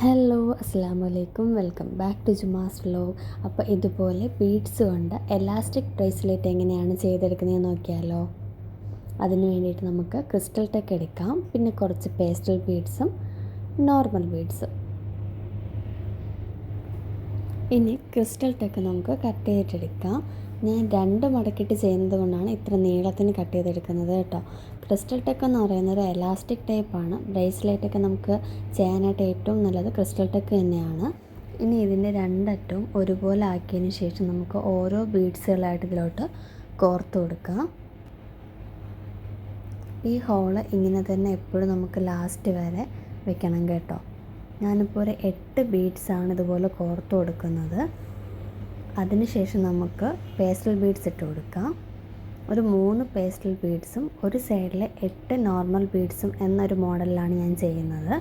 Hello അസ്സാം വലൈക്കും welcome back to Juma's vlog. അപ്പോൾ ഇതുപോലെ ബീഡ്സ് കൊണ്ട് എലാസ്റ്റിക് ബ്രേസ്ലെറ്റ് എങ്ങനെയാണ് ചെയ്തെടുക്കുന്നത് നോക്കിയാലോ? അതിന് വേണ്ടിയിട്ട് നമുക്ക് ക്രിസ്റ്റൽ ടെക്ക് എടുക്കാം. പിന്നെ കുറച്ച് പേസ്റ്റൽ ബീഡ്സും നോർമൽ ബീഡ്സും. ഇനി ക്രിസ്റ്റൽ ടെക്ക് നമുക്ക് കട്ട് ചെയ്തിട്ടെടുക്കാം. ഞാൻ രണ്ട് മടക്കിട്ട് ചെയ്യുന്നത് കൊണ്ടാണ് ഇത്ര നീളത്തിന് കട്ട് ചെയ്തെടുക്കുന്നത് കേട്ടോ. ക്രിസ്റ്റൽ ടെക്ക് എന്ന് പറയുന്നത് എലാസ്റ്റിക് ടൈപ്പാണ് ബ്രേസ്ലെറ്റൊക്കെ നമുക്ക് ചെയ്യാനായിട്ട് ഏറ്റവും നല്ലത് ക്രിസ്റ്റൽ ടെക്ക് തന്നെയാണ്. ഇനി ഇതിന്റെ രണ്ടറ്റവും ഒരുപോലെ ആക്കിയതിന് ശേഷം നമുക്ക് ഓരോ ബീഡ്സുകളായിട്ട് ഇതിലോട്ട് കോർത്ത് കൊടുക്കാം. ഈ ഹോൾ ഇങ്ങനെ തന്നെ എപ്പോഴും നമുക്ക് ലാസ്റ്റ് വരെ വെക്കണം കേട്ടോ. ഞാനിപ്പോൾ ഒരു എട്ട് ആണ് ഇതുപോലെ കോർത്ത് കൊടുക്കുന്നത്. അതിനുശേഷം നമുക്ക് പേസ്റ്റൽ ബീഡ്സ് ഇട്ട് കൊടുക്കാം. ഒരു മൂന്ന് പേസ്റ്റൽ ബീഡ്സും ഒരു സൈഡിലെ എട്ട് നോർമൽ ബീഡ്സും എന്നൊരു മോഡലിലാണ് ഞാൻ ചെയ്യുന്നത്.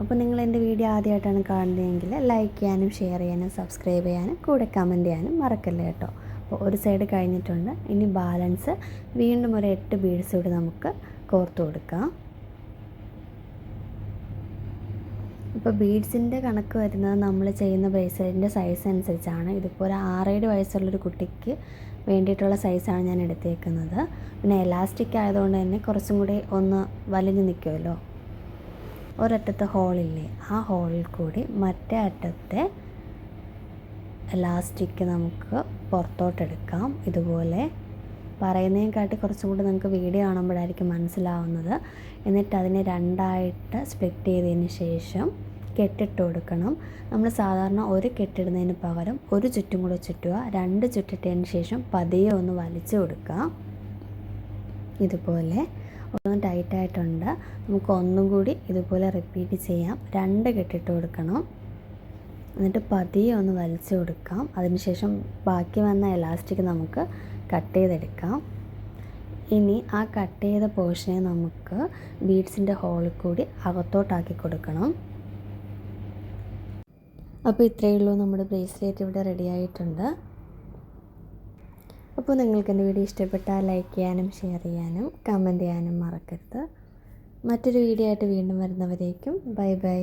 അപ്പോൾ നിങ്ങൾ എന്റെ വീഡിയോ ആദ്യമായിട്ടാണ് കാണുന്നതെങ്കിൽ ലൈക്ക് ചെയ്യാനും ഷെയർ ചെയ്യാനും സബ്സ്ക്രൈബ് ചെയ്യാനും കൂടെ കമന്റ് ചെയ്യാനും മറക്കല്ലേ കേട്ടോ. അപ്പോൾ ഒരു സൈഡ് കഴിഞ്ഞിട്ടുണ്ട്. ഇനി ബാലൻസ് വീണ്ടും ഒരു എട്ട് ബീഡ്സ് കൂടി നമുക്ക് കോർത്ത് കൊടുക്കാം. ഇപ്പോൾ ബീഡ്സിന്റെ കണക്ക് വരുന്നത് നമ്മൾ ചെയ്യുന്ന ബ്രേസ്ലെറ്റിന്റെ സൈസ് അനുസരിച്ചാണ്. ഇതിപ്പോൾ ഒരു ആറേഴ് വയസ്സുള്ളൊരു കുട്ടിക്ക് വേണ്ടിയിട്ടുള്ള സൈസാണ് ഞാൻ എടുത്തേക്കുന്നത്. പിന്നെ എലാസ്റ്റിക് ആയതുകൊണ്ട് തന്നെ കുറച്ചും കൂടി ഒന്ന് വലിഞ്ഞ് നിൽക്കുമല്ലോ ഒരറ്റത്ത് ഹോളില്ലേ ആ ഹോളിൽ കൂടി മറ്റേ അറ്റത്തെ എലാസ്റ്റിക് നമുക്ക് പുറത്തോട്ടെടുക്കാം ഇതുപോലെ പറയുന്നതിനെക്കാട്ടി കുറച്ചും കൂടി നമുക്ക് വീഡിയോ കാണുമ്പോഴായിരിക്കും മനസ്സിലാവുന്നത്. എന്നിട്ട് അതിനെ രണ്ടായിട്ട് സ്പ്ലിറ്റ് ചെയ്തതിന് ശേഷം കെട്ടിട്ട് കൊടുക്കണം. നമ്മൾ സാധാരണ ഒരു കെട്ടിടുന്നതിന് പകരം ഒരു ചുറ്റും കൂടെ ചുറ്റുക. രണ്ട് ചുറ്റിട്ടതിന് ശേഷം പതിയെ ഒന്ന് വലിച്ചു കൊടുക്കുക. ഇതുപോലെ ഒന്ന് ടൈറ്റായിട്ടുണ്ട് നമുക്ക് ഒന്നും കൂടി ഇതുപോലെ റിപ്പീറ്റ് ചെയ്യാം. രണ്ട് കെട്ടിട്ട് കൊടുക്കണം. എന്നിട്ട് പതിയെ ഒന്ന് വലിച്ചു കൊടുക്കാം. അതിനുശേഷം ബാക്കി വന്ന എലാസ്റ്റിക് നമുക്ക് കട്ട് ചെയ്തെടുക്കാം. ഇനി ആ കട്ട് ചെയ്ത പോർഷനെ നമുക്ക് ബീഡ്സിന്റെ ഹോളിൽ കൂടി അകത്തോട്ടാക്കി കൊടുക്കണം. അപ്പോൾ ഇത്രയേ ഉള്ളൂ നമ്മുടെ ബ്രേസ്ലെറ്റ് ഇവിടെ റെഡി ആയിട്ടുണ്ട്. അപ്പോൾ നിങ്ങൾക്ക് എന്റെ വീഡിയോ ഇഷ്ടപ്പെട്ടാൽ ലൈക്ക് ചെയ്യാനും ഷെയർ ചെയ്യാനും കമന്റ് ചെയ്യാനും മറക്കരുത്. മറ്റൊരു വീഡിയോ ആയിട്ട് വീണ്ടും വരുന്നവരേക്കും ബൈ ബൈ